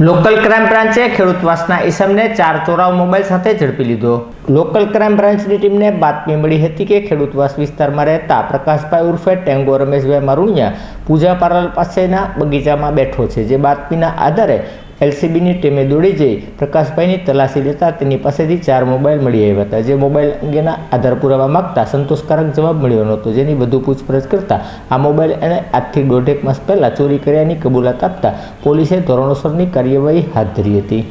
Local crime બ્રાન્ચે ખેડૂતવાસના ઈસમને ચાર ચોરાવ mobile સાથે ઝડપી લીધો. લોકલ ક્રાઇમ બ્રાન્ચની ટીમને બાતમી મળી હતી કે ખેડૂતવાસ વિસ્તારમાં રહેતા પ્રકાશભાઈ ઉર્ફે ટેંગો રમેશભાઈ મરુણિયા પૂજા પાર્લર પાસેના બગીચામાં બેઠો છે, જે બાતમીના આધારે એલસીબીની ટીમે દોડી જઈ પ્રકાશભાઈની તલાશી લેતા તેની પાસેથી ચાર મોબાઈલ મળી આવ્યા હતા. જે મોબાઈલ અંગેના આધાર પુરાવા માગતા સંતોષકારક જવાબ મળ્યો નહોતો. જેની વધુ પૂછપરછ કરતા આ મોબાઈલ એણે આજથી દોઢેક માસ પહેલાં ચોરી કર્યાની કબૂલાત આપતા પોલીસે ધોરણોસરની કાર્યવાહી હાથ ધરી હતી.